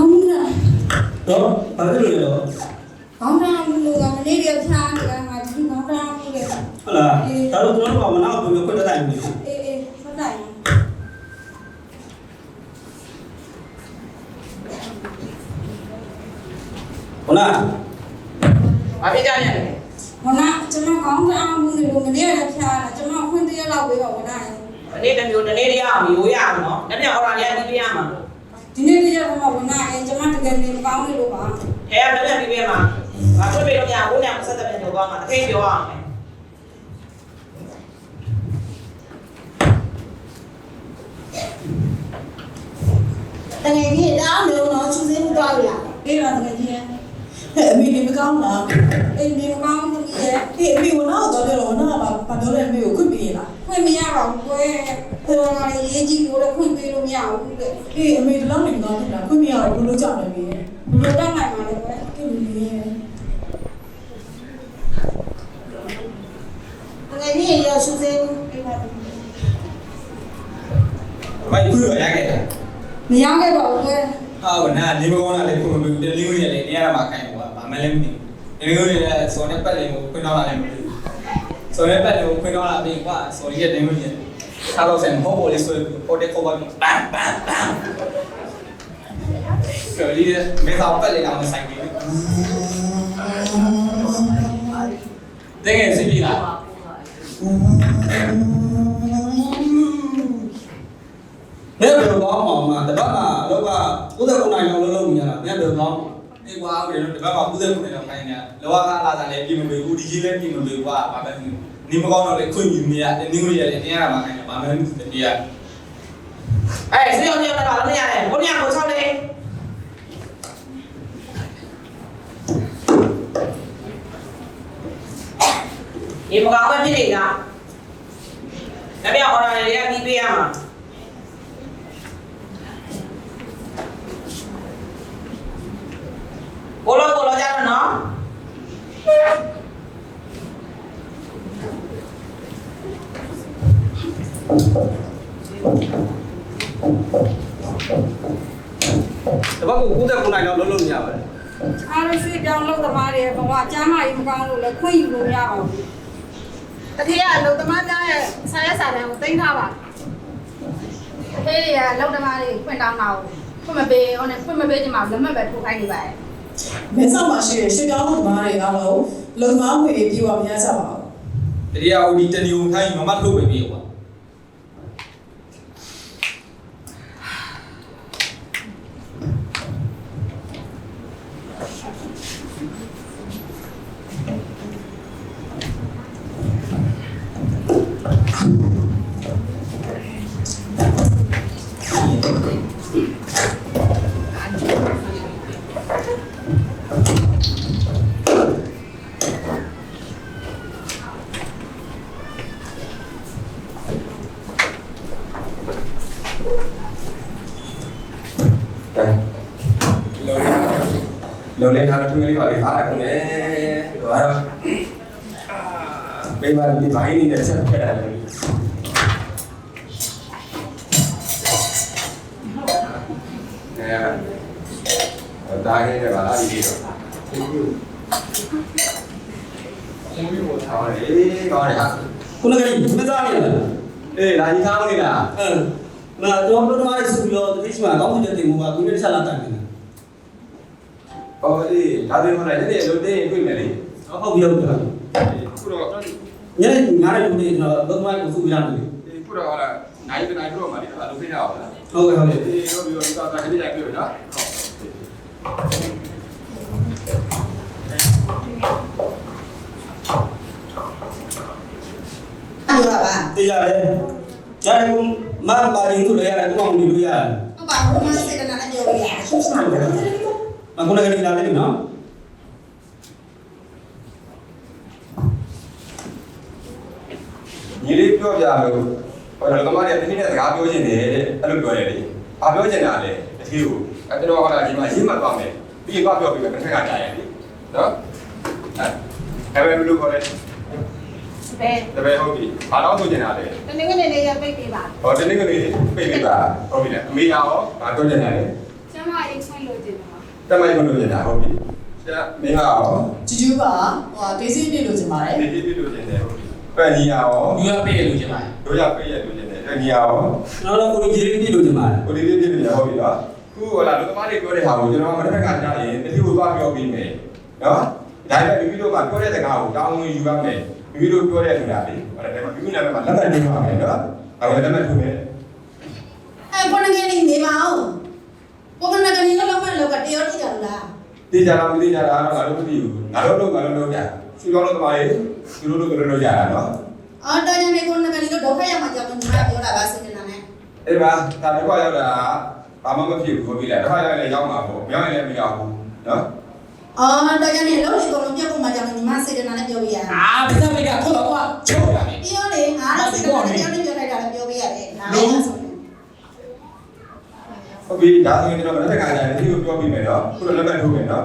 అవునా పదివేలు అవునా నువ్వు అన్నీ తెలుసా అలా తరువాత బాబు నాకు ఎప్పుడు time Ona. Abi cha nhận. Ona, chúng nó có cái ao bây giờ đừng đi là cha là chúng nó không đi lâu với bọn này. Nên là nhiều nên đi ao, nhiều ao nó. Nên là họ là đi ao mà. င်းဟုတ်လားဘာဖြစ်ကြလဲဟောနာကျွန်မခေါင်းတောင်းမှုလို့မနေ့ကဖျားတာကျွန်မခွင့်တရလောက်ပေးပါဝနာဒီနေ့တစ်မျိုးတစ်နေ့တည်းရအောင်ရိုးရအောင်နော်။လက်ပြအော်ရာလေးပြီးပြရမှာ။ဒီနေ့တရတော့ဝနာအဲကျွန်မတကယ်နေမကောင်းလို့ပါအဲလက်ပြပြီးပြမှာ။ဘာဖြစ်လို့ညာဘုန်းညာဆက်တဲ့ပြန်တော့ကောင်းမှာတစ်ခိပြောအောင်မယ်တကယ်ကြီးတောင်းလို့တော့ချူစင်းမှုတော့ရအေးပါတကယ်ကြီးဟဲ့အမေနေမကောင်းလားအေးနေမကောင်းဘူးကြီးရဲ့ဟေးအမေကတော့တော့ပြောတော့နားပါဘာပြောလဲအမေကိုခွင့်ပေးလား ခွင့်မရပါဘူးကွယ်ကိုရိုနာရေးကြီးကိုလည်းခွင့်ပေးလို့မရဘူးတဲ့ဟေးအမေဒီလောက်နေမကောင်းဘူးလားခွင့်မရဘူးဘယ်လိုကြောက်လဲမေဘယ်လိုတတ်နိုင်မှာလဲကွယ်ကဲမေငယ်ကြီးရောရှူစင်းအေးပါမိုက်ခွေရခဲ့တယ်မရခဲ့ပါဘူးကွယ်ဟာဝနာနေမကောင်းတာလည်းခုမပြီးတယ်လင်းဝင်လည်းနေရာမှာခိုင်းတော့ဘာမှလည်းမသိဘူးလင်းဝင်လည်းစောနဲ့ပတ်လည်းကိုခွင်းတော့လာလည်းမသိ ဘူးစောနဲ့ပတ်လည်းကိုခွင်းတော့လာပြီးကွာစော်ရီရဲ့လင်းဝင်ရဲ့ထားတော့ဆန်ဟောပေါ်လေးဆိုပေါ်တဲ့ခေါ်ပါဘမ်ဘမ်ဘမ်စော်ရီရဲ့မေသာပတ်လည်းအောင်ဆိုင်ပြီးတဲ့ငယ်စီပြီလားဘယ်လိုကောင်းအောင်မှာတပတ်ကတော့က99နိုင်လောက်လုံးလုံးမြင်ရတာဘယ်လိုကောင်းအေးကွာဘယ်လိုဒီဘက်မှာ90ခုနဲ့တော့ခိုင်းနေတာလောကကလာတာလည်းပြင်မပေးဘူးဒီကြီးလည်းပြင်မပေးဘူးကွာဘာပဲ နေမကောင်းတော့လည်းခွင့်ယူမရတဲ့နင်းလို့ရတယ်နေရာမှာခိုင်းတယ်ဘာမှမသိတဲ့တရား။အဲစေအောင်ညတော့လည်းမရတယ်။ဘုန်းညာကိုချောက်လေ။ဒီမကောင်းပဲဖြစ်နေတာ။လက်ပြအော်ရာလေးပြီးပြရမှာ။ကိုလိုကိုလိုကြတော့နော်။ တပတ်ကို99နိုင်လောက်လုံးလုံးမြင်ရပါတယ်အားလို့ရွှေ့ပြောင်းလုပ်သမားတွေဘဝကျမ်းမာရေးမကောင်းလို့လည်းခွင့်ယူလို့မရပါဘူးတခေကအလုပ်သမားများရဲ့ဆာရက်စာတန်းကိုတင်ထားပါအဖေတွေကလောက်တမားတွေဖွင့်တောင်းတာကိုဖွင့်မပေးဟိုနဲ့ဖွင့်မပေးချင်မှလက်မှတ်ပဲထိုးခိုင်းနေပါတယ်မဲဆောက်မှာရှိတဲ့ရှစ်ပြောင်းလို့မားတွေအားလုံးလုံမားငွေပြေဝမရကြပါဘူးတရားဦးဒီတနီုံခိုင်းမမထုတ်ပဲပြေကွာ လုံးလေးထားတော့သူလေးပါလေးအားရကုန်တယ်ဟောတော့ဘေးမှာဒီဘိုင်းနေနဲ့ဆက်ဖက် ရတယ်အဲဒါဟင်းနဲ့ပါလာပြီးတော့ဦးယူထားတယ်ကောင်းတယ်ဟာခုနကကြီးမသားနေလားအေးလာကြီးထားမလို့လားအဲနာတော့ဘယ်တော့မှစပြီးတော့ဒီမှာကောင်းတဲ့တင်မှုပါကိုလည်းဆက်လာတိုင်နေတာဟောအေးဒါတွေမလိုက်တဲ့လို့တင်းပြင်မယ်လေဟုတ်ပြီဟုတ်ပြီခုတော့ညနေငါးရက်နေတော့ဘယ်တော့မှကိုစုပြရတယ်ခုတော့ဟောလာနိုင်တဲ့နိုင်တော့မှလေအဲ့ဒါလုပ်ခဲ့ရအောင်လားဟုတ်ကဲ့ဟုတ်ကဲ့အေးဟုတ်ပြီတော့ဒါခဏကြိုက်ပြီ နော်အဲ့လိုပါတရားရဲကြားရုံမန်ပါရင်သူလည်းရတယ်ကောင်းနေလို့ရတယ်ဟုတ်ပါဘူးမစေတနာနဲ့ပြောရရှင်းစမ်းတယ်မခုနကကြီးလာလိမ့်မယ်နော်ညီလေးပြောပြလို့ဟောတော့ကမရီတနည်းနဲ့စကားပြောချင်တယ်တဲ့အဲ့လိုပြောတယ်လေ။ ဘာပြောချင်တာလဲတတိယကိုအဲ့တော့ဟောလာဒီမှာရင်းမှတ်သွားမယ်။ပြီးရင်ဘာပြောပြီးတော့တစ်ခါကြာရတယ်လေ။နော်။အဲ့အဲ့ဘယ်လိုခေါ်လဲဘယ်။တပည့်ဟုတ်ပြီ။ဘာလို့ဆိုချင်တာလဲတနင်္ဂနွေနေ့ရပိတ်ပေးပါ။ဟောတနေ့ကလေးပြေးပေးပါ။ဟုတ်ပြီလေ။အမေရောဘာပြောချင်တာလဲကျမအေးဖွင့်လို့တင်ပါ။တမိုင်းကိုပြောချင်တာဟုတ်ပြီကျမင်းရောဂျူဂျူပါဟိုဒေးစီနေလို့ချင်ပါတယ်ဒီဒီလိုချင်တယ်ပန်ကြီးရောယူရပေးရလို့ချင်းပါတို့ရပေးရလို့ချင် တယ်ပန်ကြီးရောကျွန်တော်တို့ကိုကြီးလေးပြလို့ချင်ပါတယ်ကိုဒီလေးပြနေဟုတ်ပြီနော်ခုဟလာလူသမားတွေပြောတဲ့ဟာကိုကျွန်တော်မတစ်ခါကြားရင်တတိကိုသွားပြောပြီးမယ်နော်ဒါပေမဲ့မိမိတို့ကပြောတဲ့စကားကိုတောင်းဝင်ယူရမယ်မိမိတို့ပြောတဲ့ဆိုတာလေဟိုဒါပေမဲ့မိမိနာမည်မှာလက်မှတ်တင်ပါမယ်နော်အဲဒါလက်မှတ်ထိုးမယ်အဲကိုနငယ်လေးနေပါဦးကိုကနငယ်လေးလောက်မှလောက်ကတရောတိကြလားတေးကြလားမသိကြလားတော့ငါတို့မသိဘူးငါတို့တို့ငါတို့တို့ကြာသူပြောလို့သမားတွေသူတို့တို့တို့ကြာတာနော် အော်တော်ကြနေကိုနငယ်လေးတို့ဒုက္ခရောက်မှကြောက်နေမှာပြောတာပါစိတ်နေတာနဲ့အဲ့ဒါဒါတစ်ခါရောက်တာဘာမှမဖြစ်ဘူးခေါ်ပြီးလိုက်တစ်ခါရောက်လည်းရောက်မှာပေါ့မရောက်ရင်လည်းမရောက်ဘူးနော်အော်တော်ကြနေလုံးလေးကုန်လုံးပြတ်ဖို့မှကြောက်နေမှာစိတ်နေတာနဲ့ပြောပြရတာအာဗဇက်မိကခေါ်တော့ကွာချိုးရတယ်ပြောလေငါတော့စိတ်နေတာနဲ့ပြောနေပြောလိုက်တာလည်းပြောပြရတယ်ငါလည်းဆိုနေဟုတ်ပြီဒါဆိုရင်ကျွန်တော်မနေ့ကကြာရင်ဒီကိုပြောပြီးမယ်နော်ခုတော့လက်မှတ်ထိုးမယ်နော်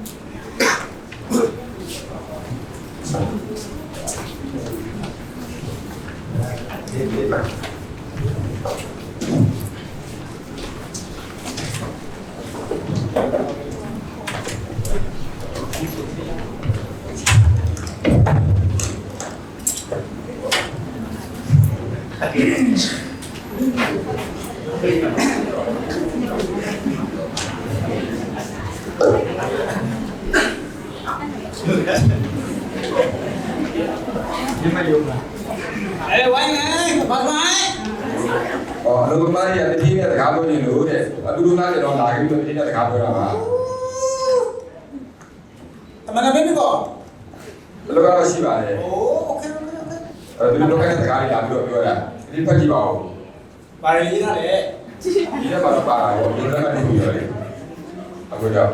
အဲဝိုင်းနေဘာသာ ဟောအလုပ်သမားတွေကတတိယနဲ့စကားပြောနေလို့တဲ့အတူတူသားတွေတော့လာပြီးတော့တတိယနဲ့စကားပြောတာပါ အ မနာမင်းကောဘယ်လိုကတော့ရှိပါလေ။အိုး okay okay okay ။အဲဒီလိုကတဲ့စကားလေးလာပြီးတော့ပြောရ။ဒီဖက်ကြည့်ပါဦး။ဘာရည်ရလဲ။ဒီကဘာပါလာရောဒီကလည်းဒီလိုလေ။အခုကြောင့်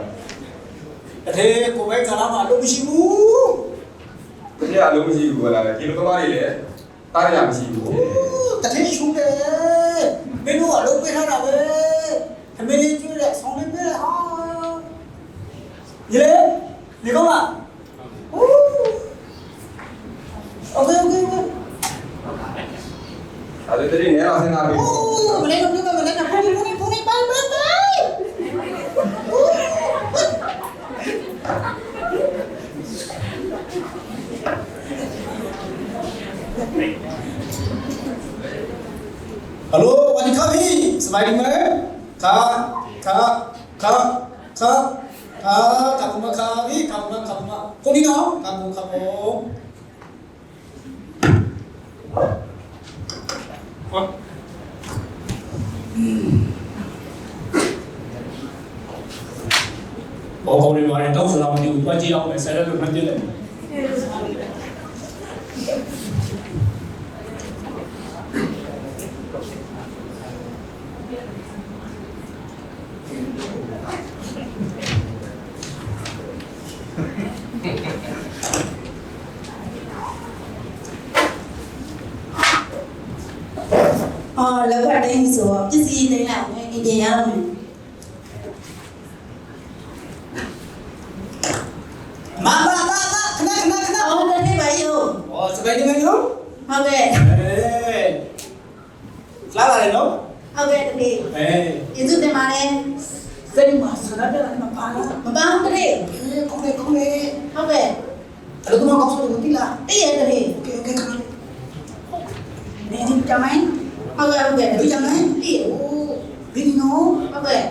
တထေကိုပဲကလာမှလုံးမရှိဘူး။တထေကလုံးမရှိဘူးဗလား။ဒီလိုသမားတွေလည်းတားရမရှိဘူး။တထေရှုံးတယ်။မင်းတို့ကလုံးပေးထားတာပဲ။အမေလေးကျွေးတဲ့ဆောင်းလေးပေးတဲ့ဟာ။ညီလေး 이거만. 오. 오케이 오케이 아들들이 내 앞에 나비. 오, 그래 그래 그래 그래 그래 뿌리 빨리 빨리. Hello, what is coming? Sliding there. Ka, ka, ka, ka. ายดีไหมครับครับครับครับครับขอบคุณมากครับพี่ขอบคุณมากขอบคุณมากคนนี้เนาะครับผมครับผมบอกเขาเลยว่าต้องสลับอยู่ว่าจะเอาไปใส่แล้วมันจะเลย အော်လောက်ကတိုင်းဆိုတော့ပစ္စည်းတိုင်းလိုက်အောင်အင်ဂျင်ရအောင်မယ် มามามามาခဏခဏခဏ အော်တနေ့ပါယော ဩစပယ်ဒီမန်နော် ဟုတ်ကဲ့ အေးလာလာလေနော် ဟုတ်ကဲ့တနေ့ အေး ကျေးဇူးတင်ပါတယ် စိတ်မှာဆန္ဒပြလာမှာပါလား မပန်းတနေ့ အေးကောင်းလေကောင်းလေ ဟုတ်ကဲ့ အဲ့လိုတော့ကောင်းဆိုလို့တိလား တည့်ရတနေ့ โอเคโอเคခဏနေဒီကြမ်းမိုင်း ဟုတ်ကဲ့ဟုတ်ကဲ့ဒီကြောင့်လည်းတိရဟိုဒီနော်ဟုတ်ကဲ့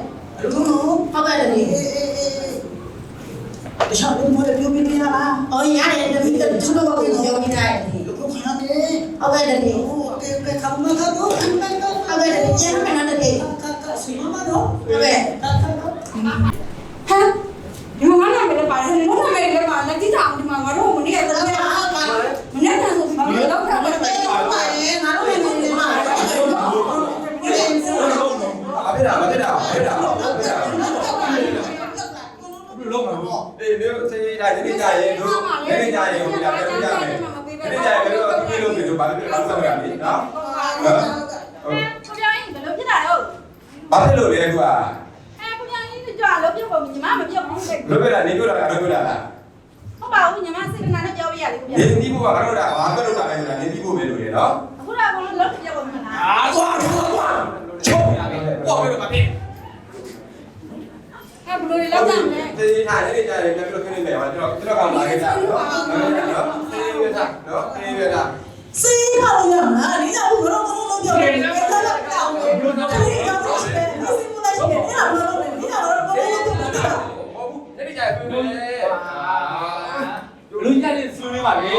လူတို့နော်ဟုတ်ကဲ့လေအေးအေးအေးတခြားလူမျိုးတွေပြောပြနေရလားအော်ရတယ်တပည့်တို့တို့တော့ပြောပြနေတယ်လူတို့ခဏနေဟုတ်ကဲ့လေဟိုအေးပဲခမခတော့ခမခဟုတ်ကဲ့လေကျန်မနာတဲ့ကကဆွေမမတော့ဟုတ်ကဲ့ကကက ဒါမဖေဒါဖေဒါဖေဒါလုံးမှာပေါ့အေးမျိုးစေးဒါဒီနေ့ကြာရင်တို့နေ့ကြာရင်ဟိုဒါပြောပြမယ်နေ့ကြာရင်တို့ပြေလို့ပြေလို့ဘာလို့ဘာလို့ဆောက်ရလဲနော်ကိုပြောင်းရင်ဘယ်လိုဖြစ်တာတော့ဘာဖြစ်လို့လဲကွာအဲကိုပြောင်းရင်ကြွားလို့ပြုတ်ဖို့ညီမမပြုတ်ဘူးလေလွတ်ပြတာနေပြောတာလွတ်ပြတာလားဟုတ်ပါဘူးညီမစိတ်ကနာနဲ့ပြောပြရတယ်ကိုပြောနေတိဖို့ကဘာလို့တာဘာပြောလို့တာလဲဆိုတာနေတိဖို့ပဲလို့ရနော်အခုတော့ကလည်းလောက်ပြရပါမလားအာသွားသွားသွားချုံရပြီပေါ့ပြီးတော့မဖြစ် အဲ့ဘလို့လောက်ကြမလဲဒီထားနေကြတယ်ပြန်ပြီးတော့ခင်းနေမယ်ဟာကျွန်တော်ကျွန်တော်ကလာခဲ့တာနော်နော်ဒီရတာနော်ဒီရတာစေးရလို့ရမှာဒီကဘုရောကတော့လုံးပြောတယ်ဘယ်လိုလဲတောင်းတယ်ဒီကဘုရောရှိတယ်ဒီစီမူလိုက်ရှိတယ်အဲ့ဒါဘယ်လိုလဲဒီကဘုရောကတော့လုံးပြောတယ်ဟုတ်ဘူးနေကြပြီလေအာလူညနေစူးနေပါလေ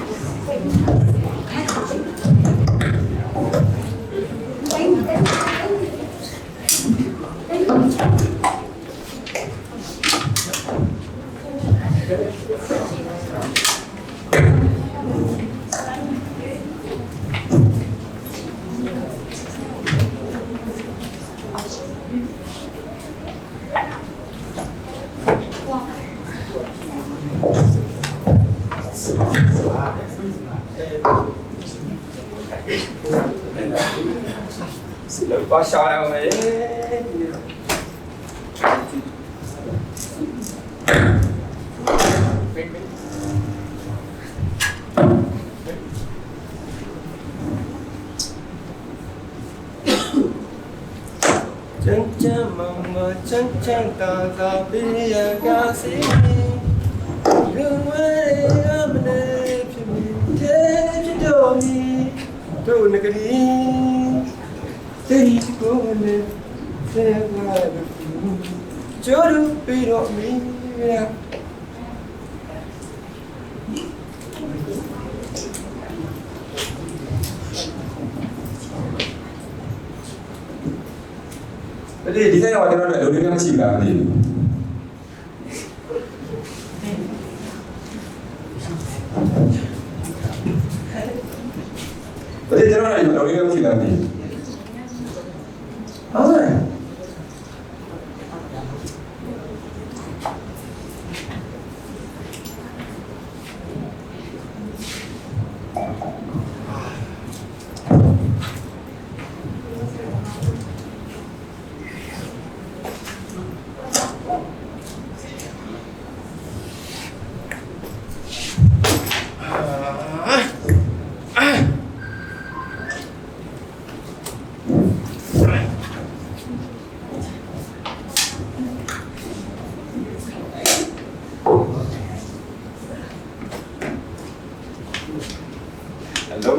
xin lỗi có sao đâu chân chân mong mơ, chân chân tờ tờ bia ca sĩ. နကရီတေရီကိုနေစေဝါရူဂျိုရူပီရောမီယာအဲ့ဒီဒီဆိုင်ကကျွန်တော်တို့အလုပ်တွေများရှိလားမသိဘူး ဒီကျွန်တော်တို့လူတွေများမရှိလားမ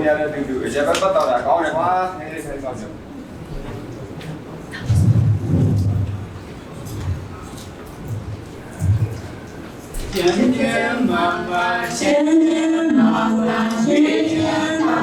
သိဘူးဟုတ်တယ်လုံးရတဲ့တူတူအရက်ဘတ်ပတ်တော့တာကောင်းတယ်ကွာနေနေဆိုင်ဆောင်ကြကျန်ကျန်မာမာရှင်ရှင်မာလာရှင်ရှင်မာ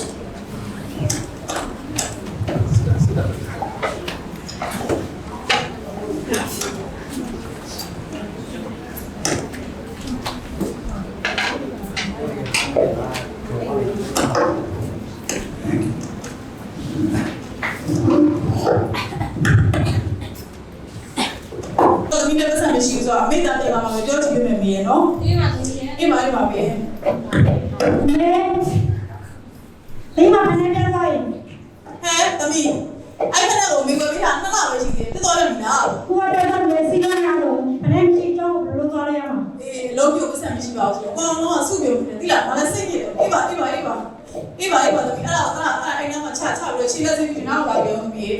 တော့ဒီနေ့ပတ်စံမရှိဘူးဆိုတော့အမေတာတယ်မှာမပြောချင်ပေမဲ့မီးရနော် ဒီမှာဒီမှာ အေးပါအေးပါပဲမဲဒီမှာမနေ့ကစားရင်ဟဲ့သမီးအဲ့ခဏကိုမိကိုပြတာနှစ်လပဲရှိသေးတယ်တော်တော်တယ်မလားကိုရတဲ့ကလည်းစီကရတော့မနေ့ရှိတော့ဘယ်လိုသွားရရမှာအေးလုံးပြပတ်စံမရှိပါဘူးဆိုတော့ကောင်းတော့ဆုပြုံးတယ်တိလားမလည်းစိတ်ကြီးတယ်အေးပါအေးပါအေးပါအေးပါအေးပါသမီးအဲ့ဒါအဲ့ဒါအဲ့ဒါမှချချပြီးတော့ခြေလက်စိတ်ပြီးနောက်လာပြောမီး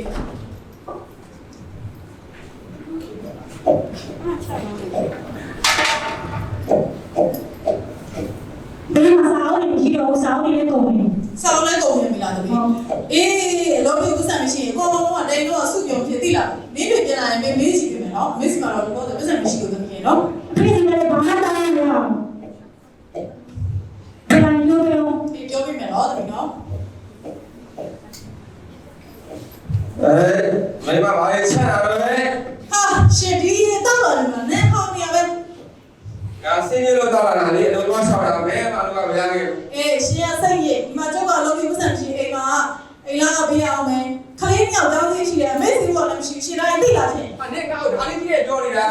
ဘယ်မှာစာအုပ်တွေမရှိတော့စာအုပ်တွေလည်းကုန်ပြီ။ဆောင်းလဲကုန်နေပြီလားတပည့်။အေးလောဘကုသမရှိရင်ကိုယ်လုံးကတိုင်တော့စုပြုံဖြစ်သိလား။မင်းတွေပြန်လာရင်မင်းမေးကြည့်ပြီမယ်နော်။မင်းစီမှာတော့ဘောတော့ပြဿနာမရှိဘူး ယောက်တောင်းချင်းရှိတယ်အမေစီဘောလည်းမရှိဘူးရှင်လာရင်သိလားရှင်ဟာနဲ့ငါ့ကိုဒါလေးကြီးရဲ့ကြောနေတာ